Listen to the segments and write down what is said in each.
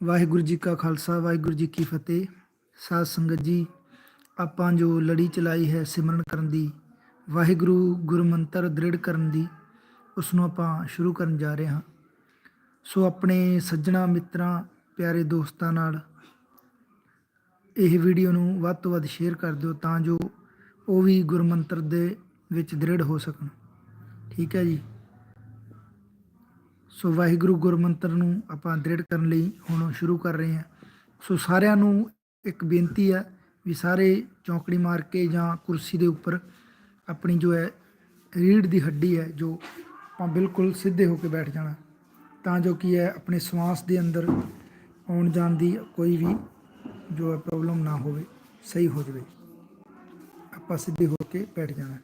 ਵਾਹਿਗੁਰੂ ਜੀ ਕਾ ਖਾਲਸਾ ਵਾਹਿਗੁਰੂ ਜੀ ਕੀ ਫਤਿਹ। ਸਾਧ ਸੰਗਤ ਜੀ ਆਪਾਂ ਜੋ ਲੜੀ ਚਲਾਈ ਹੈ ਸਿਮਰਨ ਕਰਨ ਦੀ ਵਾਹਿਗੁਰੂ ਗੁਰਮੰਤਰ ਦ੍ਰਿੜ ਕਰਨ ਦੀ ਉਸ ਨੂੰ ਆਪਾਂ ਸ਼ੁਰੂ ਕਰਨ ਜਾ ਰਹੇ ਹਾਂ। ਸੋ ਆਪਣੇ ਸੱਜਣਾ ਮਿੱਤਰਾਂ ਪਿਆਰੇ ਦੋਸਤਾਂ ਨਾਲ ਇਹ ਵੀਡੀਓ ਨੂੰ ਵੱਧ ਤੋਂ ਵੱਧ ਸ਼ੇਅਰ ਕਰ ਦਿਓ ਤਾਂ ਜੋ ਉਹ ਵੀ ਗੁਰਮੰਤਰ ਦੇ ਵਿੱਚ ਦ੍ਰਿੜ ਹੋ ਸਕਣ। ਠੀਕ ਹੈ ਜੀ। ਸੋ ਵਾਹਿਗੁਰੂ ਗੁਰਮੰਤਰ ਨੂੰ ਆਪਾਂ ਦ੍ਰਿੜ ਕਰਨ ਲਈ ਹੁਣ ਸ਼ੁਰੂ ਕਰ ਰਹੇ ਹਾਂ। ਸੋ ਸਾਰਿਆਂ ਨੂੰ ਇੱਕ ਬੇਨਤੀ ਹੈ ਵੀ ਸਾਰੇ ਚੌਂਕੜੀ ਮਾਰ ਕੇ ਜਾਂ ਕੁਰਸੀ ਦੇ ਉੱਪਰ ਆਪਣੀ ਜੋ ਹੈ ਰੀੜ ਦੀ ਹੱਡੀ ਹੈ, ਜੋ ਆਪਾਂ ਬਿਲਕੁਲ ਸਿੱਧੇ ਹੋ ਕੇ ਬੈਠ ਜਾਣਾ, ਤਾਂ ਜੋ ਕੀ ਹੈ ਆਪਣੇ ਸਵਾਸ ਦੇ ਅੰਦਰ ਆਉਣ ਜਾਣ ਦੀ ਕੋਈ ਵੀ ਜੋ ਹੈ ਪ੍ਰੋਬਲਮ ਨਾ ਹੋਵੇ, ਸਹੀ ਹੋ ਜਾਵੇ। ਆਪਾਂ ਸਿੱਧੇ ਹੋ ਕੇ ਬੈਠ ਜਾਣਾ।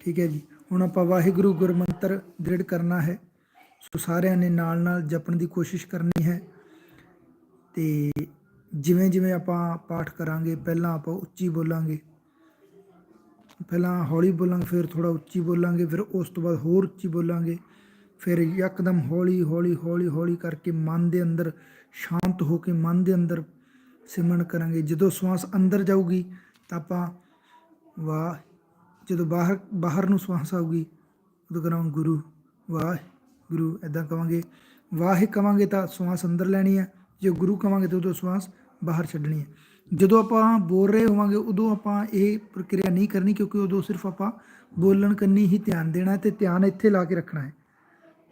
ਠੀਕ ਹੈ ਜੀ। ਹੁਣ ਆਪਾਂ ਵਾਹਿਗੁਰੂ ਗੁਰਮੰਤਰ ਦ੍ਰਿੜ ਕਰਨਾ ਹੈ। ਸੋ ਸਾਰਿਆਂ ਨੇ ਨਾਲ ਨਾਲ ਜਪਣ ਦੀ ਕੋਸ਼ਿਸ਼ ਕਰਨੀ ਹੈ। ਤੇ ਜਿਵੇਂ ਜਿਵੇਂ ਆਪਾਂ ਪਾਠ ਕਰਾਂਗੇ, ਪਹਿਲਾਂ ਆਪਾਂ ਉੱਚੀ ਬੋਲਾਂਗੇ। ਪਹਿਲਾਂ ਹੌਲੀ ਬੋਲਾਂਗੇ, ਫਿਰ ਥੋੜਾ ਉੱਚੀ ਬੋਲਾਂਗੇ, ਫਿਰ ਉਸ ਤੋਂ ਬਾਅਦ ਹੋਰ ਉੱਚੀ ਬੋਲਾਂਗੇ। ਫਿਰ ਯਕਦਮ ਹੌਲੀ ਹੌਲੀ ਹੌਲੀ ਹੌਲੀ ਕਰਕੇ ਮਨ ਦੇ ਅੰਦਰ ਸ਼ਾਂਤ ਹੋ ਕੇ ਮਨ ਦੇ ਅੰਦਰ ਸਿਮਰਨ ਕਰਾਂਗੇ। ਜਦੋਂ ਸਵਾਸ ਅੰਦਰ ਜਾਊਗੀ, ਤਾਂ ਆਪਾਂ ਵਾਹ, ਜਦੋਂ ਬਾਹਰ ਬਾਹਰ ਨੂੰ ਸਵਾਸ ਆਊਗੀ, ਉਦੋਂ ਕਰਾਂਗੇ ਗੁਰੂ ਵਾਹ ਗੁਰੂ ਐਦਾਂ ਕਵਾਂਗੇ, ਵਾਹਿ ਕਵਾਂਗੇ ਤਾਂ ਸਵਾਸ ਅੰਦਰ ਲੈਣੀ ਹੈ, ਜੇ ਗੁਰੂ ਕਵਾਂਗੇ ਤਾਂ ਉਦੋਂ ਸਵਾਸ ਬਾਹਰ ਛੱਡਣੀ ਹੈ। ਜਦੋਂ ਆਪਾਂ ਬੋਲ ਰਹੇ ਹੋਵਾਂਗੇ, ਉਦੋਂ ਆਪਾਂ ਇਹ ਪ੍ਰਕਿਰਿਆ ਨਹੀਂ ਕਰਨੀ, ਕਿਉਂਕਿ ਉਦੋਂ ਸਿਰਫ ਆਪਾਂ ਬੋਲਣ ਕੰਨੀ ਹੀ ਧਿਆਨ ਦੇਣਾ ਹੈ ਤੇ ਧਿਆਨ ਇੱਥੇ ਲਾ ਕੇ ਰੱਖਣਾ ਹੈ।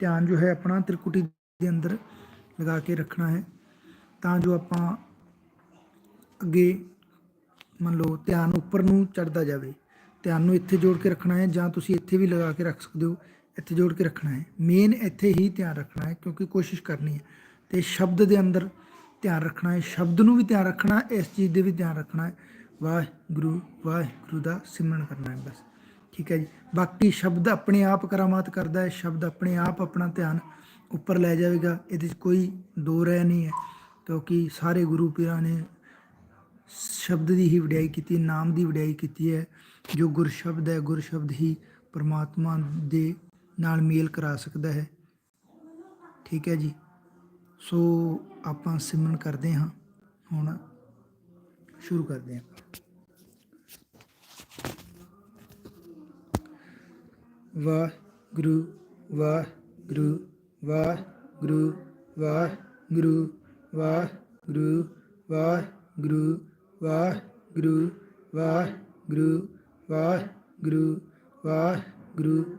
ਧਿਆਨ ਜੋ ਹੈ ਆਪਣਾ ਤ੍ਰਿਕੁਟੀ ਦੇ ਅੰਦਰ ਲਗਾ ਕੇ ਰੱਖਣਾ ਹੈ, ਤਾਂ ਜੋ ਆਪਾਂ ਅੱਗੇ ਮੰਨ ਲਓ ਧਿਆਨ ਉੱਪਰ ਨੂੰ ਚੜਦਾ ਜਾਵੇ। ਧਿਆਨ ਨੂੰ ਇੱਥੇ ਜੋੜ ਕੇ ਰੱਖਣਾ ਹੈ ਜਾਂ ਤੁਸੀਂ ਇੱਥੇ ਵੀ ਲਗਾ ਕੇ ਰੱਖ ਸਕਦੇ ਹੋ ਇੱਥੇ ਜੋੜ ਕੇ ਰੱਖਣਾ ਹੈ। ਮੇਨ ਇੱਥੇ ਹੀ ਧਿਆਨ ਰੱਖਣਾ ਹੈ ਕਿਉਂਕਿ ਕੋਸ਼ਿਸ਼ ਕਰਨੀ ਹੈ। ਤੇ ਸ਼ਬਦ ਦੇ ਅੰਦਰ ਧਿਆਨ ਰੱਖਣਾ ਹੈ। ਸ਼ਬਦ ਨੂੰ ਵੀ ਧਿਆਨ ਰੱਖਣਾ ਇਸ ਚੀਜ਼ ਦੇ ਵੀ ਧਿਆਨ ਰੱਖਣਾ ਹੈ। ਵਾਹਿਗੁਰੂ ਵਾਹਿਗੁਰੂ ਦਾ ਸਿਮਰਨ ਕਰਨਾ ਹੈ ਬਸ। ਠੀਕ ਹੈ ਜੀ। ਬਾਕੀ ਸ਼ਬਦ ਆਪਣੇ ਆਪ ਕਰਾਮਾਤ ਕਰਦਾ ਹੈ। ਸ਼ਬਦ ਆਪਣੇ ਆਪ ਆਪਣਾ ਧਿਆਨ ਉੱਪਰ ਲੈ ਜਾਵੇਗਾ। ਇਹਦੇ 'ਚ ਕੋਈ ਦੋ ਰਹਿ ਨਹੀਂ ਹੈ। ਕਿਉਂਕਿ ਸਾਰੇ ਗੁਰੂ ਪੀਰਾਂ ਨੇ ਸ਼ਬਦ ਦੀ ਹੀ ਵਡਿਆਈ ਕੀਤੀ ਨਾਮ ਦੀ ਵਡਿਆਈ ਕੀਤੀ ਹੈ। ਜੋ ਗੁਰ ਸ਼ਬਦ ਹੈ ਗੁਰ ਸ਼ਬਦ ਹੀ ਪਰਮਾਤਮਾ ਦੇ ਨਾਲ ਮੇਲ ਕਰਾ ਸਕਦਾ ਹੈ ਠੀਕ ਹੈ ਜੀ ਸੋ ਆਪਾਂ ਸਿਮਰਨ ਕਰਦੇ ਹਾਂ ਹੁਣ ਸ਼ੁਰੂ ਕਰਦੇ ਹਾਂ ਵਾਹ ਗੁਰੂ ਵਾਹ ਗੁਰੂ ਵਾਹ ਗੁਰੂ ਵਾਹ ਗੁਰੂ ਵਾਹਿਗੁਰੂ ਵਾਹਿਗੁਰੂ ਵਾਹ ਗੁਰੂ ਵਾਹ ਗੁਰੂ ਵਾਹ ਗੁਰੂ ਵਾਹ ਗੁਰੂ ਵਾਹ ਗੁਰੂ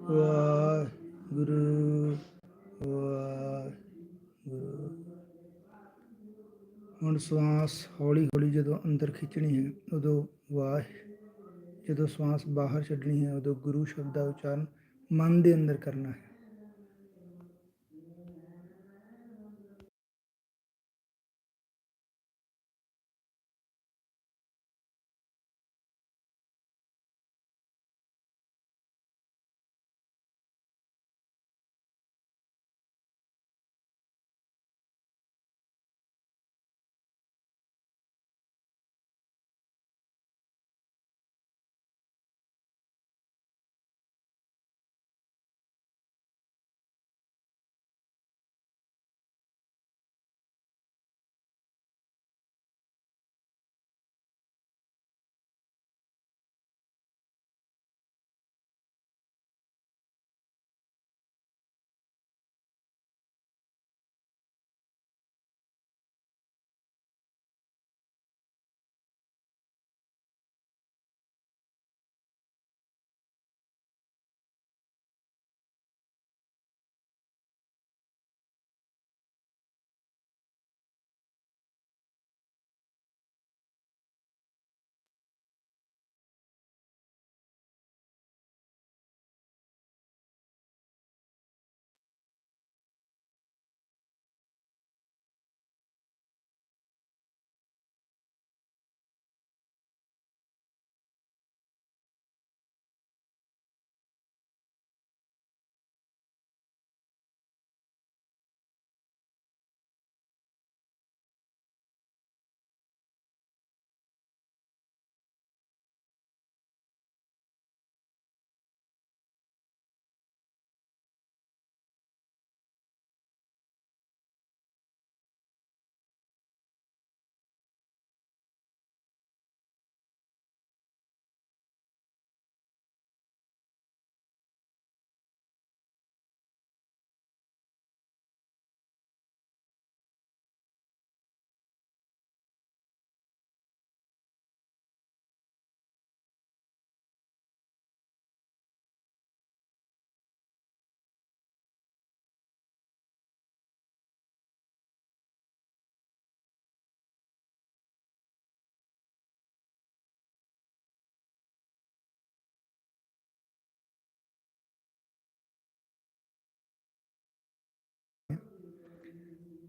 ਵਾਹਿਗੁਰੂ ਵਾਹਿਗੁਰੂ। ਹੁਣ ਸਵਾਸ ਹੌਲੀ ਹੌਲੀ ਜਦੋਂ ਅੰਦਰ ਖਿੱਚਣੀ ਹੈ, ਉਦੋਂ ਵਾਹ, ਜਦੋਂ ਸਵਾਸ ਬਾਹਰ ਛੱਡਣੀ ਹੈ, ਉਦੋਂ ਗੁਰੂ ਸ਼ਬਦ ਦਾ ਉਚਾਰਨ ਮਨ ਦੇ ਅੰਦਰ ਕਰਨਾ ਹੈ।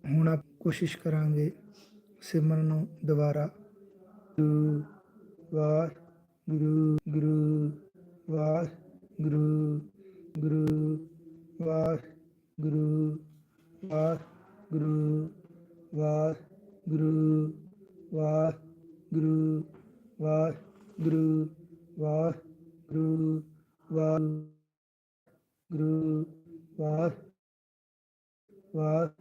ਹੁਣ ਆਪ ਕੋਸ਼ਿਸ਼ ਕਰਾਂਗੇ ਸਿਮਰਨ ਨੂੰ ਦੁਬਾਰਾ। ਗੁਰੂ ਵਾਹਿਗੁਰੂ ਗੁਰੂ ਵਾਹਿਗੁਰੂ ਗੁਰੂ, ਵਾਹਿਗੁਰੂ ਵਾਹਿਗੁਰੂ ਵਾਹਿਗੁਰੂ ਵਾਹਿਗੁਰੂ ਵਾਹਿਗੁਰੂ ਵਾਹਿਗੁਰੂ ਵਾਹਿਗੁਰੂ, ਵਾਹਿ ਵਾਹਿਗੁਰੂ ਵਾਹਿਗੁਰੂ ਵਾਹਿਗੁਰੂ ਵਾਹਿਗੁਰੂ ਵਾਹਿਗੁਰੂ ਵਾਹਿਗੁਰੂ ਵਾਹਿਗੁਰੂ ਵਾਹਿਗੁਰੂ ਵਾਹਿਗੁਰੂ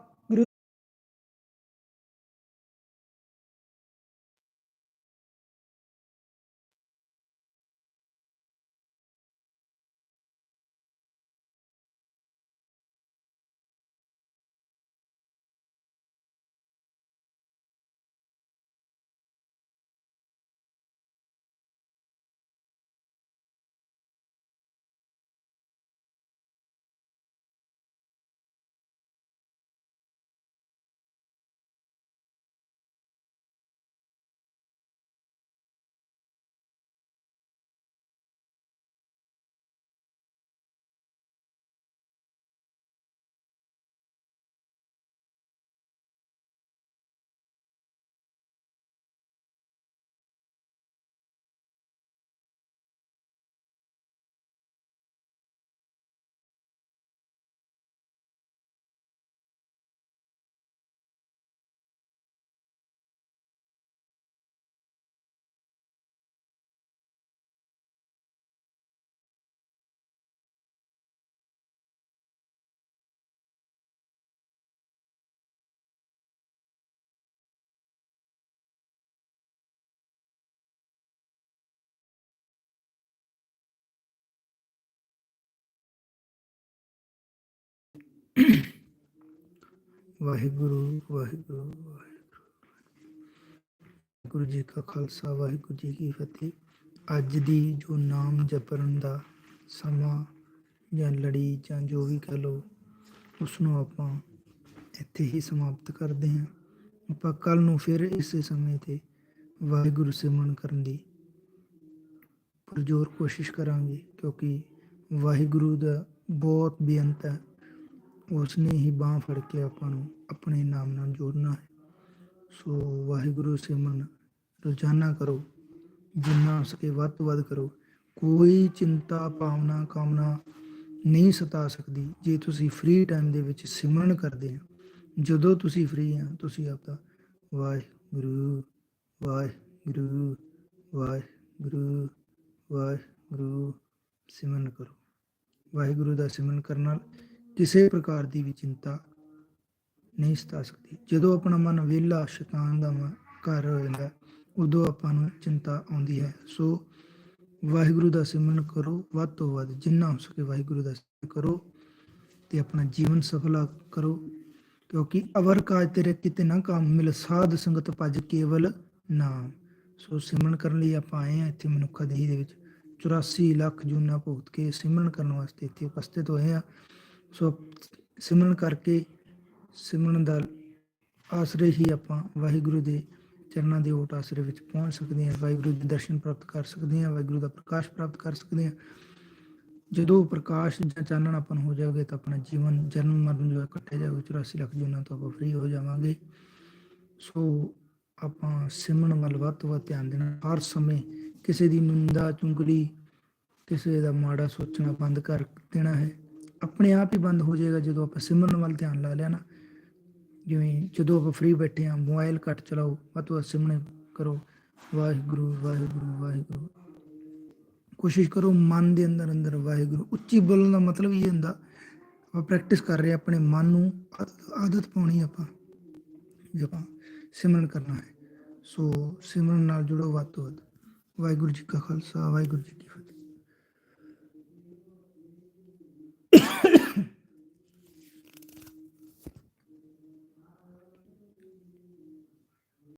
ਵਾਹਿਗੁਰੂ ਵਾਹਿਗੁਰੂ ਵਾਹਿਗੁਰੂ। ਗੁਰੂ ਜੀ ਕਾ ਖਾਲਸਾ, ਵਾਹਿਗੁਰੂ ਜੀ ਕੀ ਫਤਿਹ। ਅੱਜ ਦੀ ਜੋ ਨਾਮ ਜਪਣ ਦਾ ਸਮਾਂ ਜਾਂ ਲੜੀ ਜਾਂ ਜੋ ਵੀ ਕਹ ਲੋ ਉਸ ਨੂੰ ਆਪਾਂ ਇੱਥੇ ਹੀ ਸਮਾਪਤ ਕਰਦੇ ਹਾਂ। ਆਪਾਂ ਕੱਲ ਨੂੰ ਫਿਰ ਇਸੇ ਸਮੇਂ ਤੇ ਵਾਹਿਗੁਰੂ ਸਿਮਰਨ ਕਰਨ ਦੀ ਪਰਜ਼ੋਰ ਕੋਸ਼ਿਸ਼ ਕਰਾਂਗੇ, ਕਿਉਂਕਿ ਵਾਹਿਗੁਰੂ ਦਾ ਬਹੁਤ ਬੇਅੰਤ ਹੈ। ਉਸਨੇ ਹੀ ਬਾਹ ਫੜ ਕੇ ਆਪਾਂ ਨੂੰ ਆਪਣੇ ਨਾਮ ਨਾਲ ਜੋੜਨਾ ਹੈ। ਸੋ ਵਾਹਿਗੁਰੂ ਸਿਮਰਨ, ਰੋਜ਼ਾਨਾ ਕਰੋ, ਜਿੰਨਾ ਹੋ ਸਕੇ ਵੱਧ ਤੋਂ ਵੱਧ ਕਰੋ। ਕੋਈ ਚਿੰਤਾ, ਭਾਵਨਾ, ਕਾਮਨਾ ਨਹੀਂ ਸਤਾ ਸਕਦੀ ਜੇ ਤੁਸੀਂ ਫ੍ਰੀ ਟਾਈਮ ਦੇ ਵਿੱਚ ਸਿਮਰਨ ਕਰਦੇ ਹੋ। ਜਦੋਂ ਤੁਸੀਂ ਫ੍ਰੀ ਆ ਤੁਸੀਂ ਆਪਦਾ ਵਾਹਿਗੁਰੂ ਵਾਹਿਗੁਰੂ ਵਾਹਿਗੁਰੂ ਵਾਹਿਗੁਰੂ ਸਿਮਰਨ ਕਰੋ। ਵਾਹਿਗੁਰੂ ਦਾ ਸਿਮਰਨ ਕਰਨ ਨਾਲ ਕਿਸੇ ਪ੍ਰਕਾਰ ਦੀ ਵੀ ਚਿੰਤਾ ਨਹੀਂ ਸਤਾ ਸਕਦੀ। ਜਦੋਂ ਆਪਣਾ ਮਨ ਵਿਹਲਾ, ਸ਼ੈਤਾਨ ਦਾ ਘਰ ਹੋ ਜਾਂਦਾ ਉਦੋਂ ਆਪਾਂ ਨੂੰ ਚਿੰਤਾ ਆਉਂਦੀ ਹੈ। ਸੋ ਵਾਹਿਗੁਰੂ ਦਾ ਸਿਮਰਨ ਕਰੋ, ਵੱਧ ਤੋਂ ਵੱਧ ਜਿੰਨਾ ਹੋ ਸਕੇ ਵਾਹਿਗੁਰੂ ਦਾ ਸਿਮਰਨ ਕਰੋ ਤੇ ਆਪਣਾ ਜੀਵਨ ਸਫਲਾ ਕਰੋ। ਕਿਉਂਕਿ ਅਵਰ ਕਾਜ ਤੇਰੇ ਕਿਤੇ ਨਾ ਕੰਮ ਮਿਲ, ਸਾਧ ਸੰਗਤ ਭਜ ਕੇਵਲ ਨਾਮ। ਸੋ ਸਿਮਰਨ ਕਰਨ ਲਈ ਆਪਾਂ ਆਏ ਆ ਇੱਥੇ ਮਨੁੱਖਾ ਦੇਹੀ ਦੇ ਵਿੱਚ। 84 ਲੱਖ ਜੂਨਾ ਭੁਗਤ ਕੇ ਸਿਮਰਨ ਕਰਨ ਵਾਸਤੇ ਇੱਥੇ ਉਪਸਥਿਤ ਹੋਏ ਆ ਸੋ ਸਿਮਰਨ ਕਰਕੇ ਸਿਮਰਨ ਦਾ ਆਸਰੇ ਹੀ ਆਪਾਂ ਵਾਹਿਗੁਰੂ ਦੇ ਚਰਨਾਂ ਦੇ ਓਟ ਆਸਰੇ ਵਿੱਚ ਪਹੁੰਚ ਸਕਦੇ ਹਾਂ, ਵਾਹਿਗੁਰੂ ਦੇ ਦਰਸ਼ਨ ਪ੍ਰਾਪਤ ਕਰ ਸਕਦੇ ਹਾਂ, ਵਾਹਿਗੁਰੂ ਦਾ ਪ੍ਰਕਾਸ਼ ਪ੍ਰਾਪਤ ਕਰ ਸਕਦੇ ਹਾਂ। ਜਦੋਂ ਪ੍ਰਕਾਸ਼ ਜਾਂ ਚਾਨਣ ਆਪਾਂ ਹੋ ਜਾਵੇ ਤਾਂ ਆਪਣਾ ਜੀਵਨ ਜਨਮ, ਮਰਨ ਜੋ ਹੈ ਕੱਟਿਆ ਜਾਵੇ 84 ਲੱਖ ਜੂਨਾਂ ਤੋਂ ਆਪਾਂ ਫ੍ਰੀ ਹੋ ਜਾਵਾਂਗੇ। ਸੋ ਆਪਾਂ ਸਿਮਰਨ ਵੱਲ ਵੱਧ ਤੋਂ ਵੱਧ ਧਿਆਨ ਦੇਣਾ, ਹਰ ਸਮੇਂ ਕਿਸੇ ਦੀ ਨਿੰਦਾ, ਚੁੰਗਲੀ, ਕਿਸੇ ਦਾ ਮਾੜਾ ਸੋਚਣਾ ਬੰਦ ਕਰ ਦੇਣਾ ਹੈ। ਆਪਣੇ ਆਪ ਹੀ ਬੰਦ ਹੋ ਜਾਏਗਾ ਜਦੋਂ ਆਪਾਂ ਸਿਮਰਨ ਵੱਲ ਧਿਆਨ ਲਾ ਲਿਆ ਨਾ। ਜਿਵੇਂ ਜਦੋਂ ਆਪਾਂ ਫ੍ਰੀ ਬੈਠੇ ਆ ਮੋਬਾਈਲ ਘੱਟ ਚਲਾਓ, ਵੱਧ ਤੋਂ ਵੱਧ ਸਿਮਰਨ ਕਰੋ। ਵਾਹਿਗੁਰੂ ਵਾਹਿਗੁਰੂ ਵਾਹਿਗੁਰੂ। ਕੋਸ਼ਿਸ਼ ਕਰੋ ਮਨ ਦੇ ਅੰਦਰ ਅੰਦਰ ਵਾਹਿਗੁਰੂ। ਉੱਚੀ ਬੋਲਣ ਦਾ ਮਤਲਬ ਇਹ ਹੁੰਦਾ, ਆਪਾਂ ਪ੍ਰੈਕਟਿਸ ਕਰ ਰਹੇ ਹਾਂ ਆਪਣੇ ਮਨ ਨੂੰ ਆਦਤ- ਆਦਤ ਪਾਉਣੀ ਆਪਾਂ ਜੇ ਆਪਾਂ ਸਿਮਰਨ ਕਰਨਾ ਹੈ। ਸੋ ਸਿਮਰਨ ਨਾਲ ਜੁੜੋ ਵੱਧ ਤੋਂ ਵੱਧ। ਵਾਹਿਗੁਰੂ ਜੀ ਕਾ ਖਾਲਸਾ, ਵਾਹਿਗੁਰੂ ਜੀ ਕੀ